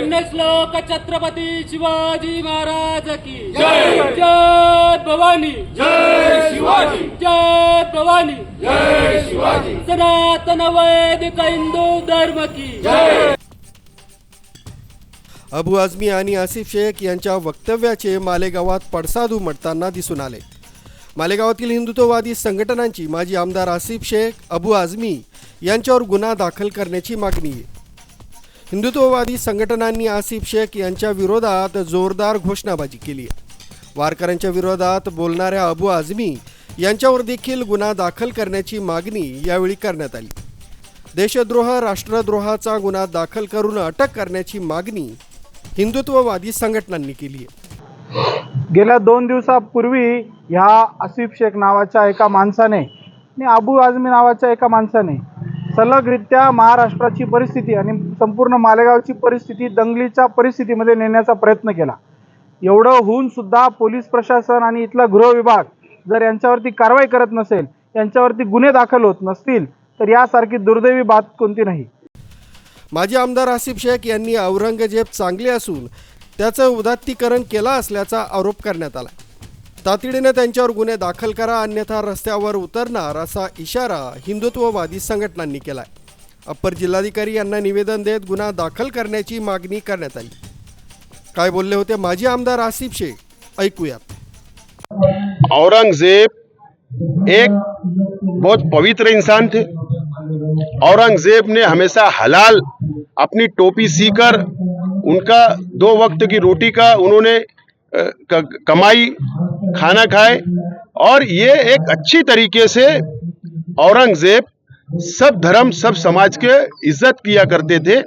लोक छत्रपती शिवाजी महाराज की। जय। जय भवानी। जय शिवाजी। जय भवानी। जय शिवाजी। सनातन वैदिक हिंदू धर्म की। जय। अबू आझमी आणि आसिफ शेख यांच्या वक्तव्याचे मालेगावात पडसाद उमटताना दिसून आले. मालेगावातील हिंदुत्ववादी संघटनांची माजी आमदार आसिफ शेख अबू आझमी यांच्यावर गुन्हा दाखल करण्याची मागणी आहे हिंदुत्ववादी संघटनांनी आसिफ शेख यांच्या विरोधात जोरदार घोषणाबाजी केली आहे. वारकऱ्यांच्या विरोधात बोलणाऱ्या अबू आझमी यांच्यावर देखील गुन्हा दाखल करण्याची मागणी यावेळी करण्यात आली. देशद्रोह राष्ट्रद्रोहाचा गुन्हा दाखल करून अटक करण्याची मागणी हिंदुत्ववादी संघटनांनी केली आहे. गेल्या दोन दिवसापूर्वी ह्या आसिफ शेख नावाच्या एका माणसाने आणि अबू आझमी नावाच्या एका माणसाने सलगरित्या महाराष्ट्राची परिस्थिती आणि संपूर्ण मालेगावची परिस्थिती दंगलीच्या परिस्थितीमध्ये नेण्याचा प्रयत्न केला. एवढं होऊन सुद्धा पोलीस प्रशासन आणि इथला गृह विभाग जर यांच्यावरती कारवाई करत नसेल यांच्यावरती गुन्हे दाखल होत नसतील तर यासारखी दुर्दैवी बात कोणती नाही? माजी आमदार आसिफ शेख यांनी औरंगजेब चांगले असून त्याचं उदात्तीकरण केला असल्याचा आरोप करण्यात आला. तातडीने त्यांच्यावर गुन्हे दाखल करा अन्यथा रस्त्यावर उतरणार असा इशारा हिंदुत्ववादी संघटनांनी केलाय. अप्पर जिल्हाधिकारी यांना निवेदन देत गुन्हा दाखल करण्याची मागणी करण्यात आली. काय बोलले होते माजी आमदार आसिफ शेख? ऐकूयात. औरंगजेब एक बहुत पवित्र इंसान थे। औरंगजेब ने हमेशा हलाल अपनी टोपी सीकर उनका दो वक्त की रोटी का उन्होंने कमाई, खाना खाए और ये एक अच्छी तरीके से औरंगज़ेब सब धर्म, सब समाज के इज़्ज़त किया करते थे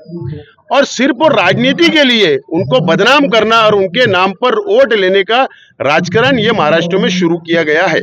और सिर्फ़ और राजनीति के लिए उनको बदनाम करना और उनके नाम पर वोट लेने का राजकरण ये महाराष्ट्र में शुरू किया गया है।